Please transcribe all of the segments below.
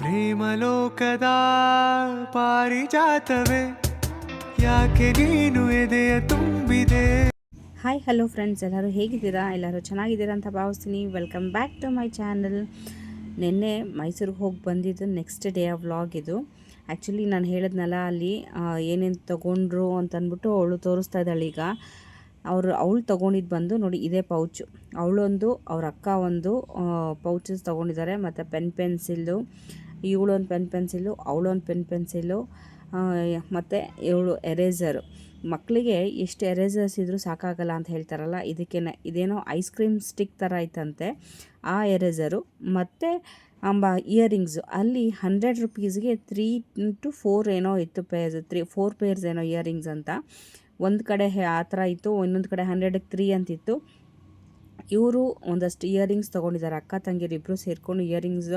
ಪ್ರೇಮಲೋಕದ ಪಾರಿಜಾತವೇ, ಯಾಕೆ ನೀನು ಎದೆಯ ತುಂಬಿದೆ? ಹಾಯ್ ಹಲೋ ಫ್ರೆಂಡ್ಸ್ ಎಲ್ಲರೂ ಹೇಗಿದ್ದೀರಾ? ಎಲ್ಲರೂ ಚೆನ್ನಾಗಿದ್ದೀರಾ ಅಂತ ಭಾವಿಸ್ತೀನಿ. Welcome back to my channel ನಿನ್ನೆ ಮೈಸೂರಿಗೆ ಹೋಗಿ ಬಂದಿದ್ದು ನೆಕ್ಸ್ಟ್ ಡೇ ಆ ವ್ಲಾಗ್ ಇದು. ಆ್ಯಕ್ಚುಲಿ ನಾನು ಹೇಳಿದ್ನಲ್ಲ ಅಲ್ಲಿ ಏನೇನು ತೊಗೊಂಡ್ರು ಅಂತ ಅಂದ್ಬಿಟ್ಟು ಅವಳು ತೋರಿಸ್ತಾ ಇದ್ದಾಳೆ ಈಗ. ಅವರು, ಅವಳು ತೊಗೊಂಡಿದ್ದು ಬಂದು ನೋಡಿ, ಇದೇ ಪೌಚು. ಅವಳೊಂದು, ಅವ್ರ ಅಕ್ಕ ಒಂದು ಪೌಚಸ್ ತೊಗೊಂಡಿದ್ದಾರೆ, ಮತ್ತು ಪೆನ್ ಪೆನ್ಸಿಲ್ಲು ಇವಳೊಂದು ಪೆನ್ ಪೆನ್ಸಿಲು ಅವಳೊಂದು ಪೆನ್ ಪೆನ್ಸಿಲು ಮತ್ತು ಇವಳು ಎರೇಸರು. ಮಕ್ಕಳಿಗೆ ಎಷ್ಟು ಎರೇಸರ್ಸ್ ಇದ್ದರೂ ಸಾಕಾಗಲ್ಲ ಅಂತ ಹೇಳ್ತಾರಲ್ಲ, ಇದಕ್ಕೇನೆ, ಇದೇನೋ ಐಸ್ ಕ್ರೀಮ್ ಸ್ಟಿಕ್ ಥರ ಐತಂತೆ ಆ ಎರೇಸರು. ಮತ್ತು ಅಂಬ ಇಯರಿಂಗ್ಸು, ಅಲ್ಲಿ ಹಂಡ್ರೆಡ್ ರುಪೀಸ್ಗೆ ತ್ರೀ ಟು ಫೋರ್ ಏನೋ ಇತ್ತು ಪೇರ್ಸ್, ತ್ರೀ, ಫೋರ್ ಪೇರ್ಸ್ ಏನೋ ಇಯರಿಂಗ್ಸ್ ಅಂತ. ಒಂದು ಕಡೆ ಆ ಥರ ಇತ್ತು, ಇನ್ನೊಂದು ಕಡೆ ಹಂಡ್ರೆಡಿಗೆ ತ್ರೀ ಅಂತಿತ್ತು. ಇವರು ಒಂದಷ್ಟು ಇಯರಿಂಗ್ಸ್ ತೊಗೊಂಡಿದ್ದಾರೆ. ಅಕ್ಕ, ತಂಗಿಯರು ಇಬ್ಬರು ಸೇರಿಕೊಂಡು ಇಯರಿಂಗ್ಸ್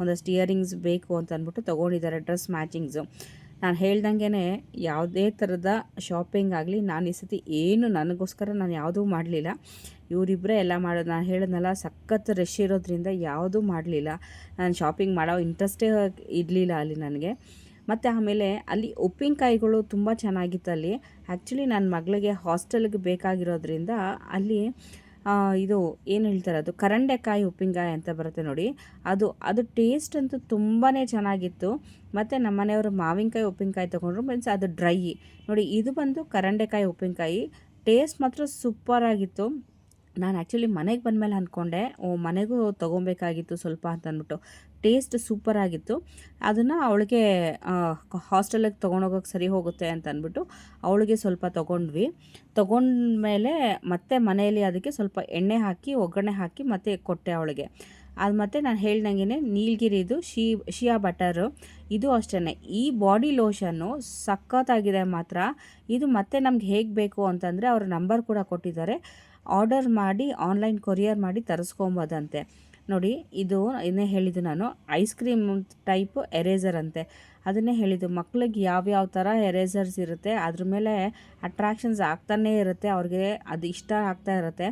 ಒಂದಷ್ಟು ಇಯರಿಂಗ್ಸ್ ಬೇಕು ಅಂತ ಅಂದ್ಬಿಟ್ಟು ತೊಗೊಂಡಿದ್ದಾರೆ ಡ್ರೆಸ್ ಮ್ಯಾಚಿಂಗ್ಸು. ನಾನು ಹೇಳ್ದಂಗೆ ಯಾವುದೇ ಥರದ ಶಾಪಿಂಗ್ ಆಗಲಿ, ನಾನು ಈ ಸತಿ ಏನು ನನಗೋಸ್ಕರ ನಾನು ಯಾವುದೂ ಮಾಡಲಿಲ್ಲ. ಇವರಿಬ್ಬರೇ ಎಲ್ಲ ಮಾಡೋದು. ನಾನು ಹೇಳಿದ್ನಲ್ಲ, ಸಖತ್ ರಶ್ ಇರೋದ್ರಿಂದ ಯಾವುದೂ ಮಾಡಲಿಲ್ಲ. ನಾನು ಶಾಪಿಂಗ್ ಮಾಡೋ ಇಂಟ್ರೆಸ್ಟೇ ಇರಲಿಲ್ಲ ಅಲ್ಲಿ ನನಗೆ. ಮತ್ತು ಆಮೇಲೆ ಅಲ್ಲಿ ಉಪ್ಪಿನಕಾಯಿಗಳು ತುಂಬ ಚೆನ್ನಾಗಿತ್ತು ಅಲ್ಲಿ. ಆ್ಯಕ್ಚುಲಿ ನನ್ನ ಮಗಳಿಗೆ ಹಾಸ್ಟೆಲ್ಗೆ ಬೇಕಾಗಿರೋದ್ರಿಂದ ಅಲ್ಲಿ ಇದು ಏನು ಹೇಳ್ತಾರೆ ಅದು? ಕರಂಡೆಕಾಯಿ ಉಪ್ಪಿನಕಾಯಿ ಅಂತ ಬರುತ್ತೆ ನೋಡಿ. ಅದು ಅದು ಟೇಸ್ಟ್ ಅಂತೂ ತುಂಬಾ ಚೆನ್ನಾಗಿತ್ತು. ಮತ್ತು ನಮ್ಮ ಮನೆಯವರು ಮಾವಿನಕಾಯಿ ಉಪ್ಪಿನಕಾಯಿ ತೊಗೊಂಡ್ರು ಮೀನ್ಸ್ ಅದು ಡ್ರೈ ನೋಡಿ, ಇದು ಬಂದು ಕರಂಡೆಕಾಯಿ ಉಪ್ಪಿನಕಾಯಿ. ಟೇಸ್ಟ್ ಮಾತ್ರ ಸೂಪರಾಗಿತ್ತು ನಾನು ಆ್ಯಕ್ಚುಲಿ ಮನೆಗೆ ಬಂದಮೇಲೆ ಅಂದ್ಕೊಂಡೆ ಓ ಮನೆಗೂ ತೊಗೊಬೇಕಾಗಿತ್ತು ಸ್ವಲ್ಪ ಅಂತ ಅಂದ್ಬಿಟ್ಟು. ಟೇಸ್ಟ್ ಸೂಪರ್ ಆಗಿತ್ತು. ಅದನ್ನು ಅವಳಿಗೆ ಹಾಸ್ಟೆಲಿಗೆ ತೊಗೊಂಡೋಗೋಕೆ ಸರಿ ಹೋಗುತ್ತೆ ಅಂತ ಅಂದ್ಬಿಟ್ಟು ಅವಳಿಗೆ ಸ್ವಲ್ಪ ತೊಗೊಂಡ್ವಿ. ತೊಗೊಂಡ್ಮೇಲೆ ಮತ್ತೆ ಮನೆಯಲ್ಲಿ ಅದಕ್ಕೆ ಸ್ವಲ್ಪ ಎಣ್ಣೆ ಹಾಕಿ, ಒಗ್ಗರಣೆ ಹಾಕಿ ಮತ್ತೆ ಕೊಟ್ಟೆ ಅವಳಿಗೆ. ಅದು ಮತ್ತು ನಾನು ಹೇಳ್ದಂಗೆ ನೀಲಗಿರಿದು ಶೀ, ಶಿಯಾ ಬಟರು ಇದು ಅಷ್ಟೇ ಈ ಬಾಡಿ ಲೋಷನ್ನು ಸಖತ್ತಾಗಿದೆ ಮಾತ್ರ. ಇದು ಮತ್ತೆ ನಮ್ಗೆ ಹೇಗೆ ಬೇಕು ಅಂತಂದರೆ ಅವ್ರ ನಂಬರ್ ಕೂಡ ಕೊಟ್ಟಿದ್ದಾರೆ. ಆರ್ಡರ್ ಮಾಡಿ, ಆನ್ಲೈನ್ ಕೊರಿಯರ್ ಮಾಡಿ ತರಿಸ್ಕೊಬೋದಂತೆ. ನೋಡಿ, ಇದು ಇನ್ನೇ ಹೇಳಿದ್ದು ನಾನು, ಐಸ್ ಕ್ರೀಮ್ ಟೈಪ್ ಎರೇಸರ್ ಅಂತೆ. ಅದನ್ನೇ ಹೇಳಿದ್ದು, ಮಕ್ಳಿಗೆ ಯಾವ್ಯಾವ ಥರ ಎರೇಸರ್ಸ್ ಇರುತ್ತೆ, ಅದ್ರ ಮೇಲೆ ಅಟ್ರಾಕ್ಷನ್ಸ್ ಆಗ್ತಾನೇ ಇರುತ್ತೆ, ಅವ್ರಿಗೆ ಅದು ಇಷ್ಟ ಆಗ್ತಾ ಇರುತ್ತೆ.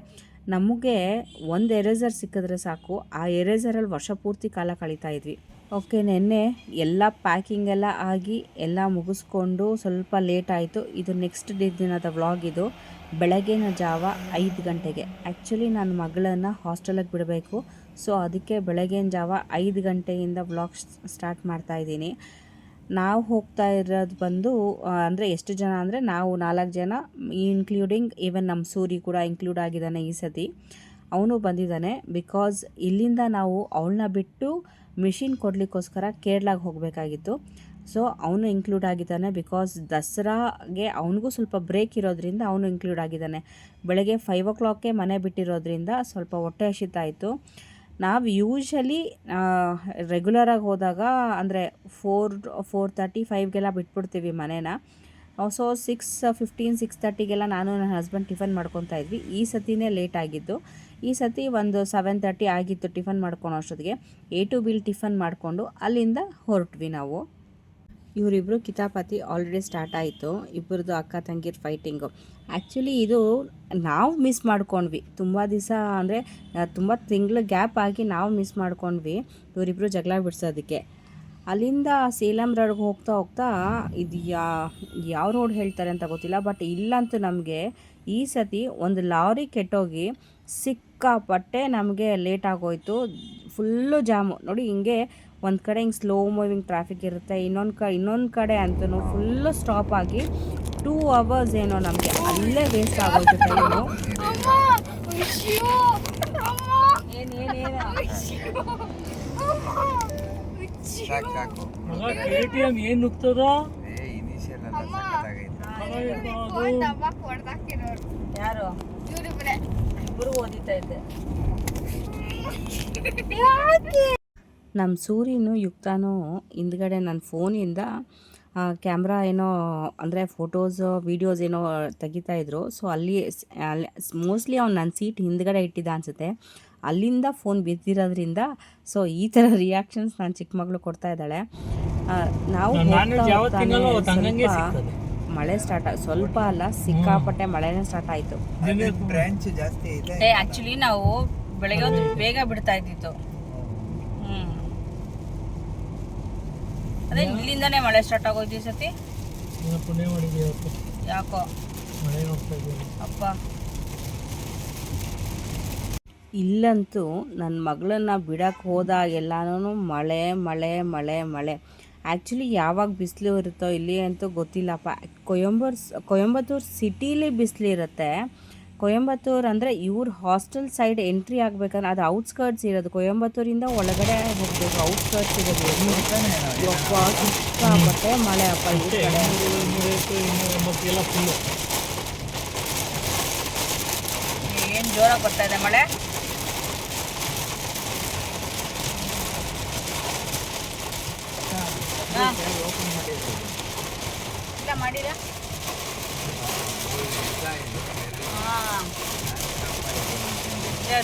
ನಮಗೆ ಒಂದು ಎರೇಸರ್ ಸಿಕ್ಕಿದ್ರೆ ಸಾಕು, ಆ ಎರೇಸರಲ್ಲಿ ವರ್ಷ ಪೂರ್ತಿ ಕಾಲ ಕಳೀತಾ ಇದ್ವಿ. ಓಕೆ, ನೆನ್ನೆ ಎಲ್ಲ ಪ್ಯಾಕಿಂಗ್ ಎಲ್ಲ ಆಗಿ, ಎಲ್ಲ ಮುಗಿಸ್ಕೊಂಡು ಸ್ವಲ್ಪ ಲೇಟ್ ಆಯಿತು. ಇದು ನೆಕ್ಸ್ಟ್ ಡೇ ದಿನದ ವ್ಲಾಗ್ ಇದು. ಬೆಳಗಿನ ಜಾವ ಐದು ಗಂಟೆಗೆ. ಆ್ಯಕ್ಚುಲಿ ನನ್ನ ಮಗಳನ್ನು ಹಾಸ್ಟೆಲಿಗೆ ಬಿಡಬೇಕು. ಸೊ, ಅದಕ್ಕೆ ಬೆಳಗಿನ ಜಾವ ಐದು ಗಂಟೆಯಿಂದ ವ್ಲಾಗ್ ಸ್ಟಾರ್ಟ್ ಮಾಡ್ತಾ ಇದ್ದೀನಿ. ನಾವು ಹೋಗ್ತಾ ಇರೋದು ಬಂದು ಅಂದರೆ ಎಷ್ಟು ಜನ ಅಂದರೆ ನಾವು ನಾಲ್ಕು ಜನ ಇನ್ಕ್ಲೂಡಿಂಗ್ ಈವನ್ ನಮ್ಮ ಸೂರಿ ಕೂಡ ಇನ್ಕ್ಲೂಡ್ ಆಗಿದ್ದಾನೆ ಈ ಸತಿ. ಅವನು ಬಂದಿದ್ದಾನೆ ಬಿಕಾಸ್ ಇಲ್ಲಿಂದ ನಾವು ಅವಳನ್ನ ಬಿಟ್ಟು ಮಿಷಿನ್ ಕೊಡಲಿಕ್ಕೋಸ್ಕರ ಕೇರಳಾಗೆ ಹೋಗಬೇಕಾಗಿತ್ತು. ಸೊ ಅವನು ಇನ್ಕ್ಲೂಡ್ ಆಗಿದ್ದಾನೆ ಬಿಕಾಸ್ ದಸರಾಗೆ ಅವನಿಗೂ ಸ್ವಲ್ಪ ಬ್ರೇಕ್ ಇರೋದ್ರಿಂದ ಅವನು ಇನ್ಕ್ಲೂಡ್ ಆಗಿದ್ದಾನೆ. ಬೆಳಗ್ಗೆ ಫೈವ್ ಓ ಕ್ಲಾಕ್ಗೆ ಮನೆ ಬಿಟ್ಟಿರೋದ್ರಿಂದ ಸ್ವಲ್ಪ ಹೊಟ್ಟೆ ಹಸಿತಾಯಿತು. ನಾವು ಯೂಶಲಿ ರೆಗ್ಯುಲರಾಗಿ ಹೋದಾಗ ಅಂದರೆ ಫೋರ್ ಫೋರ್ ತರ್ಟಿ ಫೈವ್ಗೆಲ್ಲ ಬಿಟ್ಬಿಡ್ತೀವಿ ಮನೇನ. ಸೊ ಸಿಕ್ಸ್ ಫಿಫ್ಟೀನ್ ಸಿಕ್ಸ್ ತರ್ಟಿಗೆಲ್ಲ ನಾನು ನನ್ನ ಹಸ್ಬೆಂಡ್ ಟಿಫನ್ ಮಾಡ್ಕೊತಾ ಇದ್ವಿ. ಈ ಸತಿನೇ ಲೇಟ್ ಆಗಿದ್ದು. ಈ ಸತಿ ಒಂದು ಸೆವೆನ್ ತರ್ಟಿ ಆಗಿತ್ತು ಟಿಫನ್ ಮಾಡ್ಕೊಳೋ ಅಷ್ಟೊತ್ತಿಗೆ ಎ ಟು ಬಿಲ್ ಟಿಫನ್ ಮಾಡಿಕೊಂಡು ಅಲ್ಲಿಂದ ಹೊರಟ್ವಿ ನಾವು. ಇವರಿಬ್ಬರು ಕಿತಾಪತಿ ಆಲ್ರೆಡಿ ಸ್ಟಾರ್ಟ್ ಆಯಿತು. ಇಬ್ಬರದು ಅಕ್ಕ ತಂಗಿರ್ ಫೈಟಿಂಗು ಆ್ಯಕ್ಚುಲಿ ಇದು ನಾವು ಮಿಸ್ ಮಾಡ್ಕೊಂಡ್ವಿ. ತುಂಬ ದಿವಸ ಅಂದರೆ ತುಂಬ ತಿಂಗಳ ಗ್ಯಾಪ್ ಆಗಿ ನಾವು ಮಿಸ್ ಮಾಡ್ಕೊಂಡ್ವಿ ಇವರಿಬ್ಬರು ಜಗಳ ಬಿಡಿಸೋದಕ್ಕೆ. ಅಲ್ಲಿಂದ ಸೇಲಂ ರೋಡ್ಗೆ ಹೋಗ್ತಾ ಹೋಗ್ತಾ ಇದು ಯಾ, ಯಾವ ರೋಡ್ ಹೇಳ್ತಾರೆ ಅಂತ ಗೊತ್ತಿಲ್ಲ ಬಟ್ ಇಲ್ಲಂತೂ ನಮಗೆ ಈ ಸತಿ ಒಂದು ಲಾರಿ ಕೆಟ್ಟೋಗಿ ಸಿಕ್ಕಾಪಟ್ಟೆ ನಮಗೆ ಲೇಟ್ ಆಗೋಯ್ತು. Full jam. ನೋಡಿ ಹಿಂಗೆ ಒಂದು ಕಡೆ ಹಿಂಗೆ ಸ್ಲೋ ಮೂವಿಂಗ್ ಟ್ರಾಫಿಕ್ ಇರುತ್ತೆ ಇನ್ನೊಂದು ಕ ಇನ್ನೊಂದು ಕಡೆ ಅಂತೂ ಫುಲ್ಲು ಸ್ಟಾಪ್ ಆಗಿ ಟೂ ಅವರ್ಸ್ ಏನೋ ನಮಗೆ ಅಲ್ಲೇ ವೇಸ್ಟ್ ಆಗೋಯ್ತು ಟೈಮು ಏನ್ ನುಗ್ತದ? ಯಾರು? ಇಬ್ಬರು ಓದಿತಾ ಇದ್ದೆ. ನಮ್ಮ ಸೂರ್ಯನು ಯುಕ್ತಾನು ಹಿಂದ್ಗಡೆ ನನ್ನ ಫೋನಿಂದ ಕ್ಯಾಮ್ರಾ ಏನೋ ಅಂದರೆ ಫೋಟೋಸ್ ವೀಡಿಯೋಸ್ ಏನೋ ತೆಗಿತಾಯಿದ್ರು ಸೊ ಅಲ್ಲಿ ಮೋಸ್ಟ್ಲಿ ಅವ್ನು ನನ್ನ ಸೀಟ್ ಹಿಂದ್ಗಡೆ ಇಟ್ಟಿದ್ದ ಅನಿಸುತ್ತೆ. ಅಲ್ಲಿಂದ ಫೋನ್ ಬಿದ್ದಿರೋದ್ರಿಂದ ಸೊ ಈ ಥರ ರಿಯಾಕ್ಷನ್ಸ್ ನಾನು ಚಿಕ್ಕ ಮಗಳು ಕೊಡ್ತಾ ಇದ್ದಾಳೆ. ನಾವು ಸ್ವಲ್ಪ ಸಿಗ್ತದೆ. ಮಳೆ ಸ್ಟಾರ್ಟ್ ಸ್ವಲ್ಪ ಅಲ್ಲ ಸಿಕ್ಕಾಪಟ್ಟೆ ಮಳೆನೇ ಸ್ಟಾರ್ಟ್ ಆಯಿತು. ಬ್ರಾಂಚ್ ಜಾಸ್ತಿ ಇದೆ. ಏ ಆ್ಯಕ್ಚುಲಿ ನಾವು ಬೆಳಗ್ಗೆ ಒಂದು ಬೇಗ ಬಿಡ್ತಾ ಇದ್ದಿತ್ತು ಅದೇ ಇಲ್ಲಿಂದನೇ ಮಳೆ ಸ್ಟಾರ್ಟ್ ಆಗೋಯ್ತು ಈ ಸತಿ ನೀನು ಪುಣ್ಯ ಮಾಡಿದ್ಯಾ ಯಾಕೋ? ಮಳೆ ಹೋಗ್ತಾ ಅಪ್ಪ. ಇಲ್ಲಂತೂ ನನ್ನ ಮಗಳನ್ನ ಬಿಡಕ್ಕೆ ಹೋದಾಗೆಲ್ಲನೂ ಮಳೆ ಮಳೆ ಮಳೆ ಮಳೆ. ಆ್ಯಕ್ಚುಲಿ ಯಾವಾಗ ಬಿಸಿಲು ಇರುತ್ತೋ ಇಲ್ಲಿ ಅಂತೂ ಗೊತ್ತಿಲ್ಲಪ್ಪ. ಕೊಯಂಬರ್ಸ್ ಕೊಯಂಬತ್ತೂರು ಸಿಟೀಲಿ ಬಿಸಿಲು ಇರುತ್ತೆ. ಕೊಯಂಬತ್ತೂರು ಅಂದರೆ ಇವ್ರ ಹಾಸ್ಟೆಲ್ ಸೈಡ್ ಎಂಟ್ರಿ ಆಗ್ಬೇಕಂದ್ರೆ ಅದು ಔಟ್ಸ್ಕರ್ಟ್ಸ್ ಇರೋದು. ಕೊಯಂಬತ್ತೂರಿಂದ ಒಳಗಡೆ ಹೋಗಬೇಕು. ಔಟ್ಸ್ಕರ್ಟ್ಸ್ ಇರೋದು ಸಿಕ್ಕಾಗುತ್ತೆ ಮಳೆ ಅಪ್ಪ ಈ ಕಡೆ. ಏನು ಜೋರಾಗಿ ಬರ್ತಾ ಇದೆ ಮಳೆ? ಇಲ್ಲ ಮಾಡಿದ.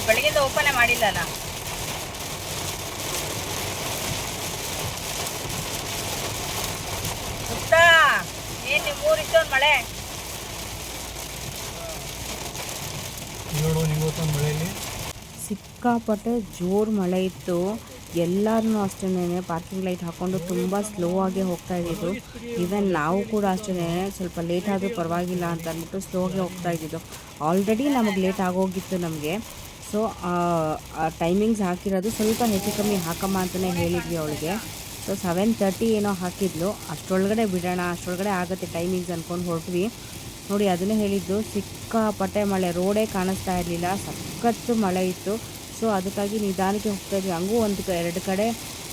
ಬೆಳಗಿಂದ ಓಪನೇ ಮಾಡಿಲ್ಲಲ್ಲ? ಸುತ್ತ ಏನು ನಿಮ್ಮೂರು ಇಷ್ಟೊಂದು ಮಳೆ? ನೋಡು ನಿಂಗೊತ್ತೊಂದು ಮಳೆಯಲ್ಲಿ? ಸಿಕ್ಕಾಪಟ್ಟೆ ಜೋರು ಮಳೆ ಇತ್ತು. ಎಲ್ಲರೂ ಅಷ್ಟೇ ಪಾರ್ಕಿಂಗ್ ಲೈಟ್ ಹಾಕೊಂಡು ತುಂಬ ಸ್ಲೋ ಆಗಿ ಹೋಗ್ತಾ ಇದ್ದಿದ್ದು. ಈವನ್ ನಾವು ಕೂಡ ಅಷ್ಟೇ ಸ್ವಲ್ಪ ಲೇಟ್ ಆದರೂ ಪರವಾಗಿಲ್ಲ ಅಂತ ಅಂದ್ಬಿಟ್ಟು ಸ್ಲೋ ಆಗಿ ಹೋಗ್ತಾ ಇದ್ದಿದ್ದು. ಆಲ್ರೆಡಿ ನಮಗೆ ಲೇಟ್ ಆಗೋಗಿತ್ತು ನಮಗೆ. ಸೊ ಟೈಮಿಂಗ್ಸ್ ಹಾಕಿರೋದು ಸ್ವಲ್ಪ ಹೆಚ್ಚು ಕಮ್ಮಿ ಹಾಕಮ್ಮ ಅಂತಲೇ ಹೇಳಿದ್ವಿ ಅವಳಿಗೆ. ಸೊ ಸೆವೆನ್ ತರ್ಟಿ ಏನೋ ಹಾಕಿದ್ಲು. ಅಷ್ಟರೊಳಗಡೆ ಬಿಡೋಣ ಅಷ್ಟರೊಳಗಡೆ ಆಗುತ್ತೆ ಟೈಮಿಂಗ್ಸ್ ಅಂದ್ಕೊಂಡು ಹೊರಟ್ವಿ. ನೋಡಿ, ಅದನ್ನೇ ಹೇಳಿದ್ದು, ಸಿಕ್ಕಾಪಟ್ಟೆ ಮಳೆ. ರೋಡೇ ಕಾಣಿಸ್ತಾ ಇರಲಿಲ್ಲ. ಸಖತ್ತು ಮಳೆ ಇತ್ತು. ಸೊ ಅದಕ್ಕಾಗಿ ನಿಧಾನಕ್ಕೆ ಹೋಗ್ತಾ ಇದ್ವಿ ಹಂಗೂ ಒಂದು ಎರಡು ಕಡೆ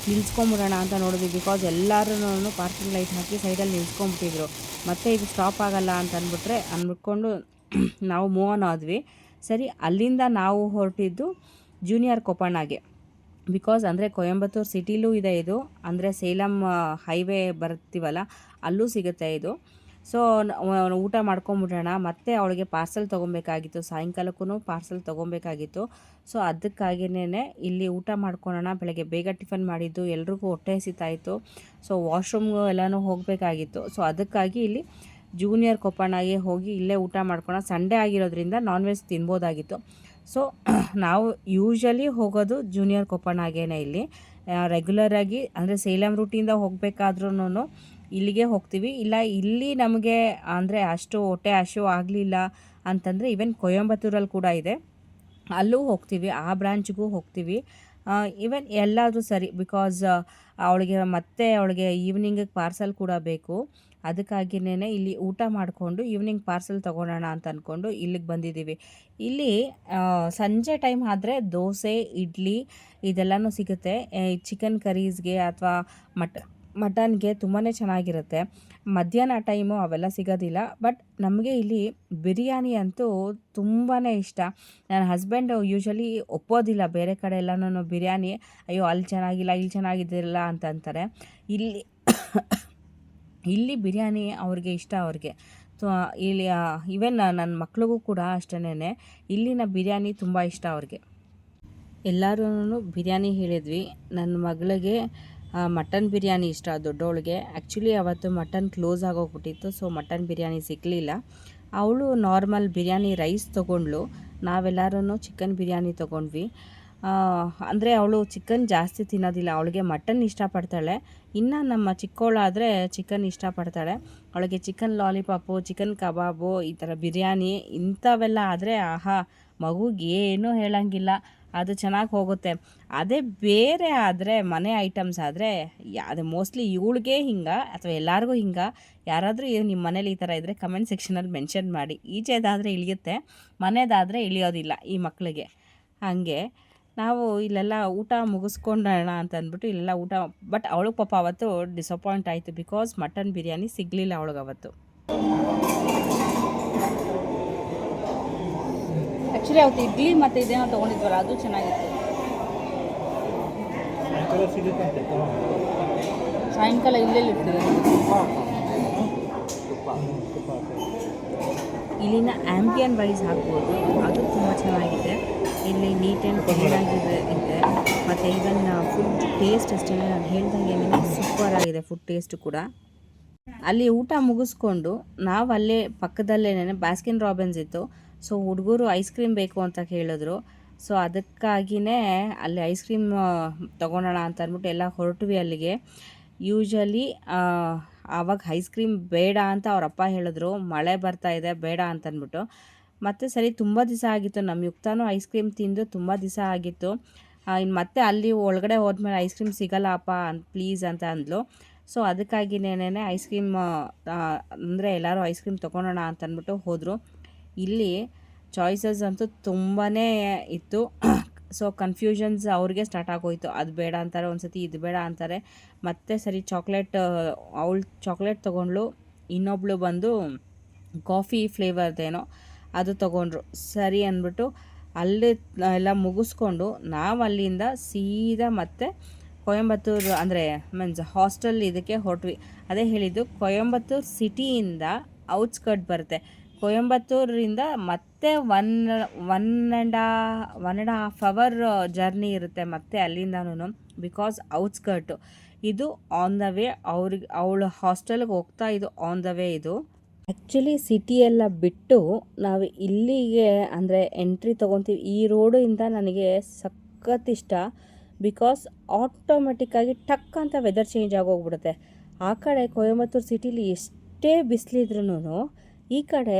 ನಿಲ್ಸ್ಕೊಂಬಿಡೋಣ ಅಂತ ನೋಡಿದ್ವಿ. ಬಿಕಾಸ್ ಎಲ್ಲರೂ ಪಾರ್ಕಿಂಗ್ ಲೈಟ್ ಹಾಕಿ ಸೈಡಲ್ಲಿ ನಿಲ್ಸ್ಕೊಂಬಿಟ್ಟಿದ್ರು. ಮತ್ತೆ ಇದು ಸ್ಟಾಪ್ ಆಗಲ್ಲ ಅಂತ ಅಂದ್ಬಿಟ್ರೆ ಅಂದ್ಬಿಟ್ಕೊಂಡು ನಾವು ಮೂವ್ ಆನ್ ಆದ್ವಿ. ಸರಿ, ಅಲ್ಲಿಂದ ನಾವು ಹೊರಟಿದ್ದು ಜೂನಿಯರ್ ಕೊಪ್ಪಣ್ಣಗೆ. ಬಿಕಾಸ್ ಅಂದರೆ ಕೊಯಂಬತ್ತೂರು ಸಿಟಿಲೂ ಇದೆ ಇದು. ಅಂದರೆ ಸೇಲಂ ಹೈವೇ ಬರ್ತೀವಲ್ಲ ಅಲ್ಲೂ ಸಿಗುತ್ತೆ ಇದು. ಸೊ ಊಟ ಮಾಡ್ಕೊಂಬಿಡೋಣ. ಮತ್ತೆ ಅವಳಿಗೆ ಪಾರ್ಸೆಲ್ ತೊಗೊಬೇಕಾಗಿತ್ತು. ಸಾಯಂಕಾಲಕ್ಕೂ ಪಾರ್ಸೆಲ್ ತೊಗೊಬೇಕಾಗಿತ್ತು. ಸೊ ಅದಕ್ಕಾಗಿಯೇ ಇಲ್ಲಿ ಊಟ ಮಾಡ್ಕೊಳೋಣ. ಬೆಳಗ್ಗೆ ಬೇಗ ಟಿಫನ್ ಮಾಡಿದ್ದು ಎಲ್ರಿಗೂ ಹೊಟ್ಟೆ ಹಸಿತಾಯಿತ್ತು ಸೊ ವಾಶ್ರೂಮ್ಗೂ ಎಲ್ಲನೂ ಹೋಗಬೇಕಾಗಿತ್ತು. ಸೊ ಅದಕ್ಕಾಗಿ ಇಲ್ಲಿ ಜೂನಿಯರ್ ಕೊಪ್ಪಣ್ಣಗೆ ಹೋಗಿ ಇಲ್ಲೇ ಊಟ ಮಾಡ್ಕೊಳೋಣ. ಸಂಡೇ ಆಗಿರೋದ್ರಿಂದ ನಾನ್ ವೆಜ್ ತಿನ್ಬೋದಾಗಿತ್ತು. ಸೊ ನಾವು ಯೂಶಲಿ ಹೋಗೋದು ಜೂನಿಯರ್ ಕೊಪ್ಪಣ್ಣಗೇನೆ ಇಲ್ಲಿ. ರೆಗ್ಯುಲರಾಗಿ ಅಂದರೆ ಸೇಲಂ ರೂಟಿಂದ ಹೋಗಬೇಕಾದ್ರೂ ಇಲ್ಲಿಗೆ ಹೋಗ್ತೀವಿ. ಇಲ್ಲ, ಇಲ್ಲಿ ನಮಗೆ ಅಂದರೆ ಅಷ್ಟು ಹೊಟ್ಟೆ ಹಶು ಆಗಲಿಲ್ಲ ಅಂತಂದರೆ ಈವನ್ ಕೊಯಂಬತ್ತೂರಲ್ಲಿ ಕೂಡ ಇದೆ. ಅಲ್ಲೂ ಹೋಗ್ತೀವಿ, ಆ ಬ್ರಾಂಚ್ಗೂ ಹೋಗ್ತೀವಿ. ಈವನ್ ಎಲ್ಲಾದರೂ ಸರಿ ಬಿಕಾಸ್ ಅವಳಿಗೆ ಮತ್ತೆ ಅವಳಿಗೆ ಈವ್ನಿಂಗಿಗೆ ಪಾರ್ಸಲ್ ಕೂಡ ಬೇಕು. ಅದಕ್ಕಾಗಿನೇ ಇಲ್ಲಿ ಊಟ ಮಾಡಿಕೊಂಡು ಈವ್ನಿಂಗ್ ಪಾರ್ಸೆಲ್ ತೊಗೊಳೋಣ ಅಂತ ಅಂದ್ಕೊಂಡು ಇಲ್ಲಿಗೆ ಬಂದಿದ್ದೀವಿ. ಇಲ್ಲಿ ಸಂಜೆ ಟೈಮ್ ಆದರೆ ದೋಸೆ, ಇಡ್ಲಿ ಇದೆಲ್ಲನೂ ಸಿಗುತ್ತೆ. ಚಿಕನ್ ಕರೀಸ್ಗೆ ಅಥವಾ ಮಟ ಮಟನ್ಗೆ ತುಂಬಾ ಚೆನ್ನಾಗಿರುತ್ತೆ. ಮಧ್ಯಾಹ್ನ ಟೈಮು ಅವೆಲ್ಲ ಸಿಗೋದಿಲ್ಲ. ಬಟ್ ನಮಗೆ ಇಲ್ಲಿ ಬಿರಿಯಾನಿ ಅಂತೂ ತುಂಬಾ ಇಷ್ಟ. ನನ್ನ ಹಸ್ಬೆಂಡ್ ಯೂಶ್ವಲಿ ಒಪ್ಪೋದಿಲ್ಲ ಬೇರೆ ಕಡೆ ಎಲ್ಲನೂ ಬಿರಿಯಾನಿ. ಅಯ್ಯೋ, ಅಲ್ಲಿ ಚೆನ್ನಾಗಿಲ್ಲ, ಇಲ್ಲಿ ಚೆನ್ನಾಗಿದ್ದಿರಲ್ಲ ಅಂತ ಅಂತಾರೆ. ಇಲ್ಲಿ ಇಲ್ಲಿ ಬಿರಿಯಾನಿ ಅವ್ರಿಗೆ ಇಷ್ಟ ಅವ್ರಿಗೆ. ಇಲ್ಲಿ ಈವನ್ ನನ್ನ ಮಕ್ಳಿಗೂ ಕೂಡ ಅಷ್ಟೇ ಇಲ್ಲಿನ ಬಿರಿಯಾನಿ ತುಂಬ ಇಷ್ಟ ಅವ್ರಿಗೆ. ಎಲ್ಲರೂ ಬಿರಿಯಾನಿ ಹೇಳಿದ್ವಿ. ನನ್ನ ಮಗಳಿಗೆ ಮಟನ್ ಬಿರಿಯಾನಿ ಇಷ್ಟ ದೊಡ್ಡವಳಿಗೆ. ಆ್ಯಕ್ಚುಲಿ ಅವತ್ತು ಮಟನ್ ಕ್ಲೋಸ್ ಆಗೋಗ್ಬಿಟ್ಟಿತ್ತು ಸೊ ಮಟನ್ ಬಿರಿಯಾನಿ ಸಿಗಲಿಲ್ಲ. ಅವಳು ನಾರ್ಮಲ್ ಬಿರಿಯಾನಿ ರೈಸ್ ತೊಗೊಂಡ್ಳು. ನಾವೆಲ್ಲರೂ ಚಿಕನ್ ಬಿರಿಯಾನಿ ತೊಗೊಂಡ್ವಿ. ಅಂದರೆ ಅವಳು ಚಿಕನ್ ಜಾಸ್ತಿ ತಿನ್ನೋದಿಲ್ಲ, ಅವಳಿಗೆ ಮಟನ್ ಇಷ್ಟಪಡ್ತಾಳೆ. ಇನ್ನು ನಮ್ಮ ಚಿಕ್ಕವಳಾದರೆ ಚಿಕನ್ ಇಷ್ಟಪಡ್ತಾಳೆ. ಅವಳಿಗೆ ಚಿಕನ್ ಲಾಲಿಪಾಪು ಚಿಕನ್ ಕಬಾಬು ಈ ಥರ ಬಿರಿಯಾನಿ ಇಂಥವೆಲ್ಲ ಆದರೆ ಆಹಾ, ಮಗುಗೆ ಏನೂ ಹೇಳಂಗಿಲ್ಲ. ಅದು ಚೆನ್ನಾಗಿ ಹೋಗುತ್ತೆ. ಅದೇ ಬೇರೆ ಆದರೆ, ಮನೆ ಐಟಮ್ಸ್ ಆದರೆ ಅದು ಮೋಸ್ಟ್ಲಿ ಇವಳಿಗೆ ಹಿಂಗೆ ಅಥವಾ ಎಲ್ಲರಿಗೂ ಹಿಂಗೆ, ಯಾರಾದರೂ ನಿಮ್ಮ ಮನೇಲಿ ಈ ಥರ ಇದ್ದರೆ ಕಮೆಂಟ್ ಸೆಕ್ಷನಲ್ಲಿ ಮೆನ್ಷನ್ ಮಾಡಿ. ಈಚೆದಾದರೆ ಇಳಿಯುತ್ತೆ, ಮನೆದಾದರೆ ಇಳಿಯೋದಿಲ್ಲ ಈ ಮಕ್ಕಳಿಗೆ ಹಾಗೆ ನಾವು ಇಲ್ಲೆಲ್ಲ ಊಟ ಮುಗಿಸ್ಕೊಂಡೋಣ ಅಂತ ಅಂದ್ಬಿಟ್ಟು ಇಲ್ಲೆಲ್ಲ ಊಟ ಬಟ್ ಅವಳಿಗೆ ಪಾಪ ಅವತ್ತು ಡಿಸಪಾಯಿಂಟ್ ಆಯಿತು ಬಿಕಾಸ್ ಮಟನ್ ಬಿರಿಯಾನಿ ಸಿಗಲಿಲ್ಲ ಅವಳಿಗೆ ಅವತ್ತು ಆ್ಯಕ್ಚುಲಿ ಅವತ್ತು ಇಡ್ಲಿ ಮತ್ತು ಇದೇನೋ ತೊಗೊಂಡಿದ್ವಲ್ಲ ಅದು ಚೆನ್ನಾಗಿತ್ತು. ಸಾಯಂಕಾಲ ಇಲ್ಲೇ ಇರ್ತೀವಿ. ಇಲ್ಲಿನ ಆ್ಯಂಬಿಯನ್ ವೈಸ್ ಹಾಕ್ಬೋದು ಅದು ತುಂಬ ಚೆನ್ನಾಗಿದೆ. ಇಲ್ಲಿ ನೀಟ್ ಆ್ಯಂಡ್ ಕ್ಲೀನಾಗಿದೆ ಇದೆ. ಮತ್ತು ಈವನ್ ಫುಡ್ ಟೇಸ್ಟ್ ಅಷ್ಟೇ ನಾನು ಹೇಳ್ದಂಗೆ ಸೂಪರ್ ಆಗಿದೆ ಫುಡ್ ಟೇಸ್ಟ್ ಕೂಡ. ಅಲ್ಲಿ ಊಟ ಮುಗಿಸ್ಕೊಂಡು ನಾವು ಅಲ್ಲೇ ಪಕ್ಕದಲ್ಲೇನೆ ಬಾಸ್ಕಿನ್ ರಾಬಿನ್ಸ್ ಇತ್ತು. ಸೊ ಹುಡುಗರು ಐಸ್ ಕ್ರೀಮ್ ಬೇಕು ಅಂತ ಕೇಳಿದ್ರು. ಸೊ ಅದಕ್ಕಾಗಿಯೇ ಅಲ್ಲಿ ಐಸ್ ಕ್ರೀಮ್ ತೊಗೊಳೋಣ ಅಂತ ಅಂದ್ಬಿಟ್ಟು ಎಲ್ಲ ಹೊರಟ್ವಿ ಅಲ್ಲಿಗೆ. ಯೂಶಲಿ ಆವಾಗ ಐಸ್ ಕ್ರೀಮ್ ಬೇಡ ಅಂತ ಅವ್ರ ಅಪ್ಪ ಹೇಳಿದ್ರು. ಮಳೆ ಬರ್ತಾ ಇದೆ, ಬೇಡ ಅಂತ ಅಂದ್ಬಿಟ್ಟು. ಮತ್ತು ಸರಿ, ತುಂಬ ದಿವಸ ಆಗಿತ್ತು. ನಮ್ಮ ಯುಕ್ತಾನು ಐಸ್ ಕ್ರೀಮ್ ತಿಂದು ತುಂಬ ದಿವಸ ಆಗಿತ್ತು. ಇನ್ನು ಮತ್ತೆ ಅಲ್ಲಿ ಒಳಗಡೆ ಹೋದ್ಮೇಲೆ ಐಸ್ ಕ್ರೀಮ್ ಸಿಗಲ್ಲ ಅಪ್ಪ ಅಂತ ಪ್ಲೀಸ್ ಅಂತ ಅಂದ್ಲು. ಸೊ ಅದಕ್ಕಾಗಿನೇನೆ ಐಸ್ ಕ್ರೀಮ್ ಅಂದರೆ ಎಲ್ಲರೂ ಐಸ್ ಕ್ರೀಮ್ ತೊಗೊಳೋಣ ಅಂತ ಅಂದ್ಬಿಟ್ಟು ಹೋದರು. ಇಲ್ಲಿ ಚಾಯ್ಸಸ್ ಅಂತೂ ತುಂಬಾ ಇತ್ತು. ಸೊ ಕನ್ಫ್ಯೂಷನ್ಸ್ ಅವ್ರಿಗೆ ಸ್ಟಾರ್ಟ್ ಆಗೋಯ್ತು. ಅದು ಬೇಡ ಅಂತಾರೆ ಒಂದು ಸತಿ ಇದು ಬೇಡ ಅಂತಾರೆ. ಮತ್ತೆ ಸರಿ ಚಾಕ್ಲೇಟ್ ಅವಳು ಚಾಕ್ಲೇಟ್ ತೊಗೊಂಡ್ಳು. ಇನ್ನೊಬ್ಳು ಬಂದು ಕಾಫಿ ಫ್ಲೇವರ್ದೇನೋ ಅದು ತೊಗೊಂಡ್ರು. ಸರಿ ಅಂದ್ಬಿಟ್ಟು ಅಲ್ಲಿ ಎಲ್ಲ ಮುಗಿಸ್ಕೊಂಡು ನಾವು ಅಲ್ಲಿಂದ ಸೀದಾ ಮತ್ತೆ ಕೊಯಂಬತ್ತೂರು, ಅಂದರೆ ಮೀನ್ಸ್ ಹಾಸ್ಟೆಲ್ ಇದಕ್ಕೆ ಹೊರಟ್ವಿ. ಅದೇ ಹೇಳಿದ್ದು, ಕೊಯಂಬತ್ತೂರು ಸಿಟಿಯಿಂದ ಔಟ್ಸ್ಕರ್ಟ್ ಬರುತ್ತೆ. ಕೊಯಂಬತ್ತೂರಿಂದ ಮತ್ತೆ one one and one and half hour journey ಇರುತ್ತೆ ಮತ್ತೆ ಅಲ್ಲಿಂದನೂ ಬಿಕಾಸ್ ಔಟ್ಸ್ಕರ್ಟು. ಇದು ಆನ್ ದ ವೇ ಅವ್ರಿಗೆ, ಅವಳು ಹಾಸ್ಟೆಲ್ಗೆ ಹೋಗ್ತಾ ಇದು ಆನ್ ದ ವೇ ಇದು. ಆ್ಯಕ್ಚುಲಿ ಸಿಟಿಯೆಲ್ಲ ಬಿಟ್ಟು ನಾವು ಇಲ್ಲಿಗೆ ಅಂದರೆ ಎಂಟ್ರಿ ತೊಗೊತೀವಿ. ಈ ರೋಡಿಂದ ನನಗೆ ಸಖತ್ ಇಷ್ಟ ಬಿಕಾಸ್ ಆಟೋಮೆಟಿಕ್ಕಾಗಿ ಟಕ್ ಅಂತ ವೆದರ್ ಚೇಂಜ್ ಆಗೋಗ್ಬಿಡುತ್ತೆ. ಆ ಕಡೆ ಕೊಯಂಬತ್ತೂರು ಸಿಟೀಲಿ ಎಷ್ಟೇ ಬಿಸಿಲಿದ್ರೂ ಈ ಕಡೆ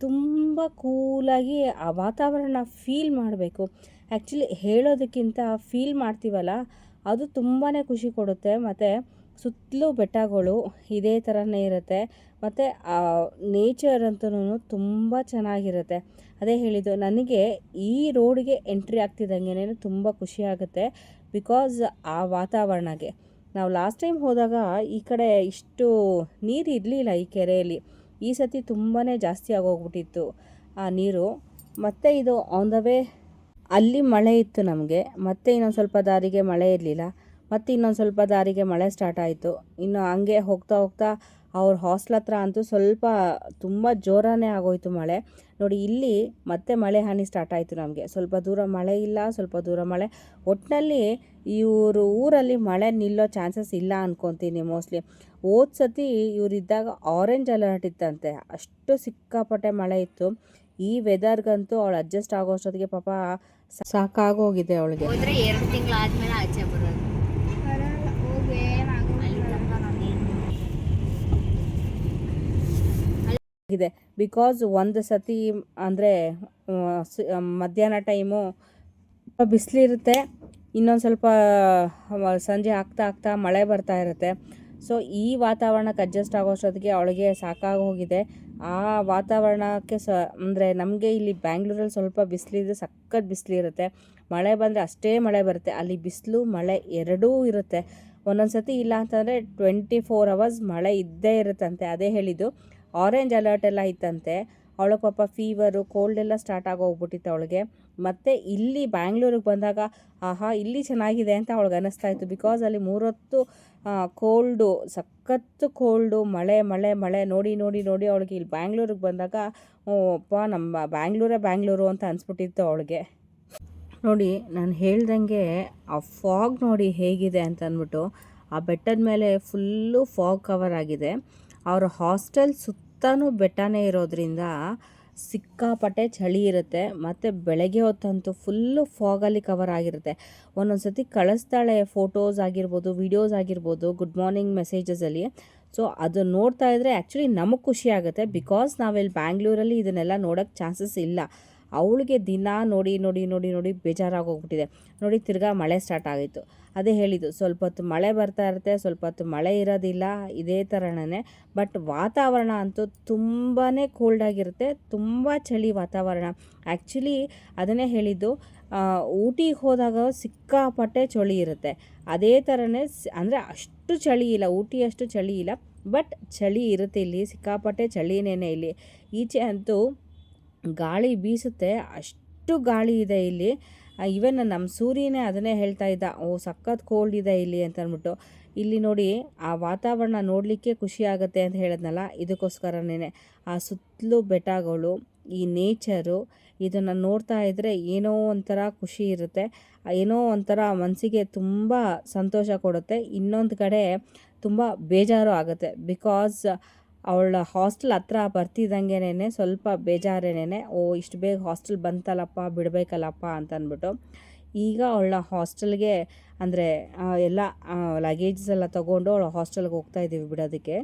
ತುಂಬ ಕೂಲಾಗಿ ಆ ವಾತಾವರಣ ಫೀಲ್ ಮಾಡಬೇಕು. ಆ್ಯಕ್ಚುಲಿ ಹೇಳೋದಕ್ಕಿಂತ ಫೀಲ್ ಮಾಡ್ತೀವಲ್ಲ, ಅದು ತುಂಬಾ ಖುಷಿ ಕೊಡುತ್ತೆ. ಮತ್ತು ಸುತ್ತಲೂ ಬೆಟ್ಟಗಳು ಇದೇ ಥರನೇ ಇರುತ್ತೆ. ಮತ್ತು ಆ ನೇಚರ್ ಅಂತೂ ತುಂಬ ಚೆನ್ನಾಗಿರುತ್ತೆ. ಅದೇ ಹೇಳಿದ್ದು, ನನಗೆ ಈ ರೋಡ್ಗೆ ಎಂಟ್ರಿ ಆಗ್ತಿದ್ದಂಗೆ ತುಂಬ ಖುಷಿ ಆಗುತ್ತೆ. ಬಿಕಾಸ್ ಆ ವಾತಾವರಣಕ್ಕೆ. ನಾವು ಲಾಸ್ಟ್ ಟೈಮ್ ಹೋದಾಗ ಈ ಕಡೆ ಇಷ್ಟು ನೀರು ಇರಲಿಲ್ಲ ಈ ಕೆರೆಯಲ್ಲಿ. ಈ ಸತಿ ತುಂಬಾ ಜಾಸ್ತಿ ಆಗೋಗ್ಬಿಟ್ಟಿತ್ತು ಆ ನೀರು. ಮತ್ತು ಇದು ಆನ್ ದ ವೇ ಅಲ್ಲಿ ಮಳೆ ಇತ್ತು ನಮಗೆ. ಮತ್ತೆ ಇನ್ನೊಂದು ಸ್ವಲ್ಪ ದಾರಿಗೆ ಮಳೆ ಇರಲಿಲ್ಲ. ಮತ್ತು ಇನ್ನೊಂದು ಸ್ವಲ್ಪ ದಾರಿಗೆ ಮಳೆ ಸ್ಟಾರ್ಟ್ ಆಯಿತು. ಇನ್ನು ಹಂಗೆ ಹೋಗ್ತಾ ಹೋಗ್ತಾ ಅವ್ರ ಹಾಸ್ಟೆಲ್ ಹತ್ರ ಅಂತೂ ಸ್ವಲ್ಪ ತುಂಬ ಜೋರಾನೇ ಆಗೋಯ್ತು ಮಳೆ. ನೋಡಿ ಇಲ್ಲಿ ಮತ್ತೆ ಮಳೆ ಹಾನಿ ಸ್ಟಾರ್ಟ್ ಆಯಿತು ನಮಗೆ. ಸ್ವಲ್ಪ ದೂರ ಮಳೆ ಇಲ್ಲ, ಸ್ವಲ್ಪ ದೂರ ಮಳೆ. ಒಟ್ಟಿನಲ್ಲಿ ಇವರು ಊರಲ್ಲಿ ಮಳೆ ನಿಲ್ಲೋ ಚಾನ್ಸಸ್ ಇಲ್ಲ ಅನ್ಕೊತೀನಿ ಮೋಸ್ಟ್ಲಿ ಹೋದ ಸತಿ ಇವರಿದ್ದಾಗ ಆರೆಂಜ್ ಅಲರ್ಟ್ ಇತ್ತಂತೆ. ಅಷ್ಟು ಸಿಕ್ಕಾಪಟ್ಟೆ ಮಳೆ ಇತ್ತು. ಈ ವೆದರ್ಗಂತೂ ಅವಳು ಅಡ್ಜಸ್ಟ್ ಆಗೋಷ್ಟೊತ್ತಿಗೆ ಪಾಪ ಸಾಕಾಗೋಗಿದೆ ಅವಳಿಗೆ. ಎರಡು ತಿಂಗಳು ಆದ್ಮೇಲೆ ಆಚೆ ಬರೋದು ಅಲ್ಲಿ ತನಕ ನಾನೇನು ಇದೆ. ಬಿಕಾಸ್ ಒಂದು ಸತಿ ಅಂದರೆ ಮಧ್ಯಾಹ್ನ ಟೈಮು ಬಿಸಿಲಿರುತ್ತೆ ಇನ್ನೊಂದು ಸ್ವಲ್ಪ ಸಂಜೆ ಆಗ್ತಾ ಆಗ್ತಾ ಮಳೆ ಬರ್ತಾ ಇರುತ್ತೆ. ಸೊ ಈ ವಾತಾವರಣಕ್ಕೆ ಅಡ್ಜಸ್ಟ್ ಆಗೋಷ್ಟೊತ್ತಿಗೆ ಅವಳಿಗೆ ಸಾಕಾಗೋಗಿದೆ ಆ ವಾತಾವರಣಕ್ಕೆ ಸ, ಅಂದರೆ ನಮಗೆ ಇಲ್ಲಿ ಬ್ಯಾಂಗ್ಳೂರಲ್ಲಿ ಸ್ವಲ್ಪ ಬಿಸಿಲಿದ್ರೆ ಸಖತ್ ಬಿಸಿಲಿರುತ್ತೆ ಮಳೆ ಬಂದರೆ ಅಷ್ಟೇ ಮಳೆ ಬರುತ್ತೆ. ಅಲ್ಲಿ ಬಿಸಿಲು, ಮಳೆ ಎರಡೂ ಇರುತ್ತೆ. ಒಂದೊಂದು ಸತಿ ಇಲ್ಲ ಅಂತಂದರೆ ಟ್ವೆಂಟಿ ಫೋರ್ ಅವರ್ಸ್ ಮಳೆ ಇದ್ದೇ ಇರುತ್ತಂತೆ. ಅದೇ ಹೇಳಿದ್ದು. ಆರೆಂಜ್ ಅಲರ್ಟ್ ಎಲ್ಲ ಇತ್ತಂತೆ. ಅವಳ ಪಾಪ ಫೀವರು ಕೋಲ್ಡ್ ಎಲ್ಲ ಸ್ಟಾರ್ಟ್ ಆಗೋಗ್ಬಿಟ್ಟಿತ್ತು ಅವಳಿಗೆ. ಮತ್ತು ಇಲ್ಲಿ ಬ್ಯಾಂಗ್ಳೂರಿಗೆ ಬಂದಾಗ, ಆಹಾ, ಇಲ್ಲಿ ಚೆನ್ನಾಗಿದೆ ಅಂತ ಅವಳಿಗೆ ಅನ್ನಿಸ್ತಾ ಇತ್ತು. ಬಿಕಾಸ್ ಅಲ್ಲಿ ಮೂರೊತ್ತು ಕೋಲ್ಡು ಸಖತ್ತು ಕೋಲ್ಡು ಮಳೆ ಮಳೆ ಮಳೆ ನೋಡಿ ನೋಡಿ ನೋಡಿ ಅವಳಿಗೆ ಇಲ್ಲಿ ಬ್ಯಾಂಗ್ಳೂರಿಗೆ ಬಂದಾಗ ಅಪ್ಪ, ನಮ್ಮ ಬ್ಯಾಂಗ್ಳೂರೇ ಬ್ಯಾಂಗ್ಳೂರು ಅಂತ ಅನಿಸ್ಬಿಟ್ಟಿತ್ತು ಅವಳಿಗೆ. ನೋಡಿ, ನಾನು ಹೇಳ್ದಂಗೆ ಆ ಫಾಗ್ ನೋಡಿ ಹೇಗಿದೆ ಅಂತ ಅಂದ್ಬಿಟ್ಟು, ಆ ಬೆಟ್ಟದ ಮೇಲೆ ಫುಲ್ಲು ಫಾಗ್ ಕವರ್ ಆಗಿದೆ. ಅವರ ಹಾಸ್ಟೆಲ್ ಸುತ್ತಲೂ ಬೆಟ್ಟನೇ ಇರೋದ್ರಿಂದ ಸಿಕ್ಕಾಪಟ್ಟೆ ಚಳಿ ಇರುತ್ತೆ, ಮತ್ತು ಬೆಳಗ್ಗೆ ಹೊತ್ತಂತೂ ಫುಲ್ಲು ಫಾಗಲ್ಲಿ ಕವರ್ ಆಗಿರುತ್ತೆ. ಒಂದೊಂದು ಸತಿ ಕಳಿಸ್ತಾಳೆ ಫೋಟೋಸ್ ಆಗಿರ್ಬೋದು ವಿಡಿಯೋಸ್ ಆಗಿರ್ಬೋದು ಗುಡ್ ಮಾರ್ನಿಂಗ್ ಮೆಸೇಜಸಲ್ಲಿ ಸೊ ಅದು ನೋಡ್ತಾ ಇದ್ದರೆ ಆ್ಯಕ್ಚುಲಿ ನಮಗೆ ಖುಷಿ ಆಗುತ್ತೆ ಬಿಕಾಸ್ ನಾವಿಲ್ಲಿ ಬ್ಯಾಂಗ್ಳೂರಲ್ಲಿ ಇದನ್ನೆಲ್ಲ ನೋಡೋಕ್ಕೆ ಚಾನ್ಸಸ್ ಇಲ್ಲ. ಅವಳಿಗೆ ದಿನ ನೋಡಿ ನೋಡಿ ನೋಡಿ ನೋಡಿ ಬೇಜಾರಾಗೋಗ್ಬಿಟ್ಟಿದೆ. ನೋಡಿ ತಿರ್ಗಾ ಮಳೆ ಸ್ಟಾರ್ಟ್ ಆಗಿತ್ತು. ಅದೇ ಹೇಳಿದ್ದು, ಸ್ವಲ್ಪ ಹೊತ್ತು ಮಳೆ ಬರ್ತಾ ಇರುತ್ತೆ, ಸ್ವಲ್ಪ ಹೊತ್ತು ಮಳೆ ಇರೋದಿಲ್ಲ, ಇದೇ ಥರನೇ ಬಟ್ ವಾತಾವರಣ ಅಂತೂ ತುಂಬಾ ಕೋಲ್ಡ್ ಆಗಿರುತ್ತೆ, ತುಂಬ ಚಳಿ ವಾತಾವರಣ. ಆ್ಯಕ್ಚುಲಿ ಅದನ್ನೇ ಹೇಳಿದ್ದು ಊಟಿಗೆ ಹೋದಾಗ ಸಿಕ್ಕಾಪಟ್ಟೆ ಚಳಿ ಇರುತ್ತೆ. ಅದೇ ಥರನೇ ಅಂದರೆ ಅಷ್ಟು ಚಳಿ ಇಲ್ಲ, ಊಟಿ ಅಷ್ಟು ಚಳಿ ಇಲ್ಲ ಬಟ್ ಚಳಿ ಇರುತ್ತೆ ಇಲ್ಲಿ, ಸಿಕ್ಕಾಪಟ್ಟೆ ಚಳಿನೇ ಇಲ್ಲಿ. ಈಚೆ ಅಂತೂ ಗಾಳಿ ಬೀಸುತ್ತೆ, ಅಷ್ಟು ಗಾಳಿ ಇದೆ ಇಲ್ಲಿ. ಇವನ್ ನಮ್ಮ ಸೂರ್ಯನೇ ಅದನ್ನೇ ಹೇಳ್ತಾ ಇದ್ದ, ಓ, ಸಖತ್ ಕೋಲ್ಡ್ ಇದೆ ಇಲ್ಲಿ ಅಂತ ಅಂದ್ಬಿಟ್ಟು. ಇಲ್ಲಿ ನೋಡಿ, ಆ ವಾತಾವರಣ ನೋಡಲಿಕ್ಕೆ ಖುಷಿ ಆಗುತ್ತೆ ಅಂತ ಹೇಳಿದ್ನಲ್ಲ ಇದಕ್ಕೋಸ್ಕರನೇ ಆ ಸುತ್ತಲೂ ಬೆಟ್ಟಗಳು, ಈ ನೇಚರು ಇದನ್ನು ನೋಡ್ತಾ ಇದ್ದರೆ ಏನೋ ಒಂಥರ ಖುಷಿ ಇರುತ್ತೆ. ಏನೋ ಒಂಥರ ಮನಸ್ಸಿಗೆ ತುಂಬ ಸಂತೋಷ ಕೊಡುತ್ತೆ. ಇನ್ನೊಂದು ಕಡೆ ತುಂಬ ಬೇಜಾರು ಆಗುತ್ತೆ. ಬಿಕಾಸ್ ಅವಳ ಹಾಸ್ಟೆಲ್ ಹತ್ರ ಬರ್ತಿದ್ದಂಗೆನೇ ಸ್ವಲ್ಪ ಬೇಜಾರೇನೆ ಓ, ಇಷ್ಟು ಬೇಗ ಹಾಸ್ಟೆಲ್ ಬಂತಲ್ಲಪ್ಪ, ಬಿಡಬೇಕಲ್ಲಪ್ಪ ಅಂತ ಅಂದ್ಬಿಟ್ಟು ಈಗ ಅವಳ ಹಾಸ್ಟೆಲ್ಗೆ ಅಂದರೆ ಎಲ್ಲ ಲಗೇಜಸ್ ಎಲ್ಲ ತೊಗೊಂಡು ಅವಳ ಹಾಸ್ಟೆಲ್ಗೆ ಹೋಗ್ತಾ ಇದ್ದೀವಿ ಬಿಡೋದಕ್ಕೆ.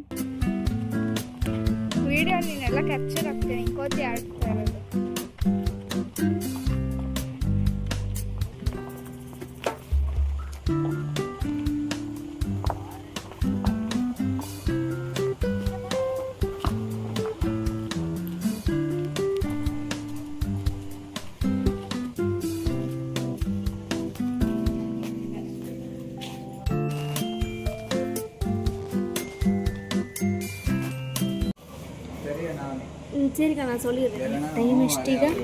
ವಿಡಿಯೋ ನೀನೆಲ್ಲ ಕ್ಯಾಪ್ಚರ್ ಆಗ್ತೀನಿ. ಕೋತಿ ಆಡ್ತಾ சரிக்கா நான் சொல்லிடுறேன். டைம் மிஸ்டேக்காக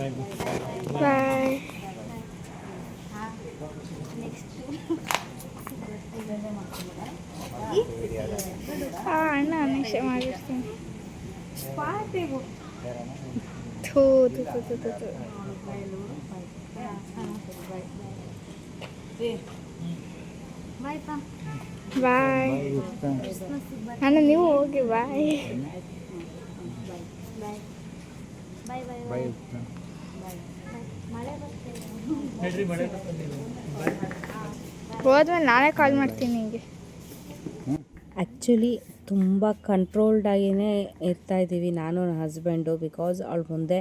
Bye. అన్న నెక్స్ట్ మాట్లాడుతుంది థూ థూ థూ థూ థూ బాయ్ అన్న నువ్వు ఓకే బాయ్ ಹೋದ್ಮೇಲೆ ನಾನೇ ಕಾಲ್ ಮಾಡ್ತೀನಿ ನಿಮಗೆ ಆ್ಯಕ್ಚುಲಿ ತುಂಬ ಕಂಟ್ರೋಲ್ಡಾಗಿಯೇ ಇರ್ತಾ ಇದ್ದೀವಿ ನಾನು, ನನ್ನ ಹಸ್ಬೆಂಡು ಬಿಕಾಸ್ ಅವಳು ಮುಂದೆ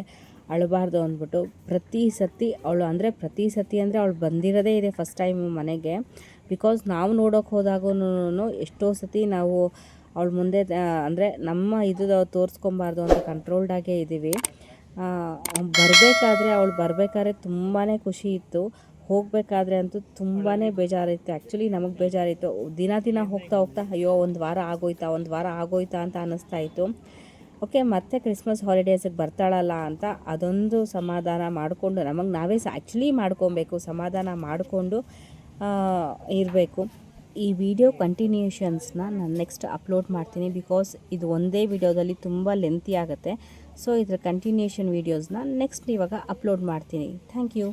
ಅಳಬಾರ್ದು ಅಂದ್ಬಿಟ್ಟು ಪ್ರತಿ ಸತಿ ಅವಳು ಅಂದರೆ ಪ್ರತಿ ಸತಿ ಅಂದರೆ ಅವಳು ಬಂದಿರೋದೇ ಇದೆ ಫಸ್ಟ್ ಟೈಮು ಮನೆಗೆ. ಬಿಕಾಸ್ ನಾವು ನೋಡೋಕೆ ಹೋದಾಗೂ ಎಷ್ಟೋ ಸತಿ ನಾವು ಅವಳು ಮುಂದೆ ಅಂದರೆ ನಮ್ಮ ಇದು ತೋರಿಸ್ಕೊಬಾರ್ದು ಅಂತ ಕಂಟ್ರೋಲ್ಡಾಗೇ ಇದ್ದೀವಿ ಬರಬೇಕಾದ್ರೆ ಅವಳು ಬರಬೇಕಾದ್ರೆ ತುಂಬಾ ಖುಷಿ ಇತ್ತು. ಹೋಗಬೇಕಾದ್ರೆ ಅಂತೂ ತುಂಬಾ ಬೇಜಾರಿತ್ತು. ಆ್ಯಕ್ಚುಲಿ ನಮಗೆ ಬೇಜಾರಿತ್ತು. ದಿನ ದಿನ ಹೋಗ್ತಾ ಹೋಗ್ತಾ, ಅಯ್ಯೋ, ಒಂದು ವಾರ ಆಗೋಯ್ತಾ, ಒಂದು ವಾರ ಆಗೋಯ್ತಾ ಅಂತ ಅನ್ನಿಸ್ತಾ ಇತ್ತು. ಓಕೆ ಮತ್ತೆ ಕ್ರಿಸ್ಮಸ್ ಹಾಲಿಡೇಸಿಗೆ ಬರ್ತಾಳಲ್ಲ ಅಂತ ಅದೊಂದು ಸಮಾಧಾನ ಮಾಡಿಕೊಂಡು, ನಮಗೆ ನಾವೇ ಆ್ಯಕ್ಚುಲಿ ಮಾಡ್ಕೊಬೇಕು, ಸಮಾಧಾನ ಮಾಡಿಕೊಂಡು ಇರಬೇಕು. ಈ ವಿಡಿಯೋ ಕಂಟಿನ್ಯೂಷನ್ಸ್ನ ನಾನು ನೆಕ್ಸ್ಟ್ ಅಪ್ಲೋಡ್ ಮಾಡ್ತೀನಿ ಬಿಕಾಸ್ ಇದು ಒಂದೇ ವಿಡಿಯೋದಲ್ಲಿ ತುಂಬ ಲೆಂತಿ ಆಗುತ್ತೆ. ಸೊ ಇದರ ಕಂಟಿನ್ಯೂಷನ್ ವೀಡಿಯೋಸ್ನ ನೆಕ್ಸ್ಟ್ ಇವಾಗ ಅಪ್ಲೋಡ್ ಮಾಡ್ತೀನಿ. Thank you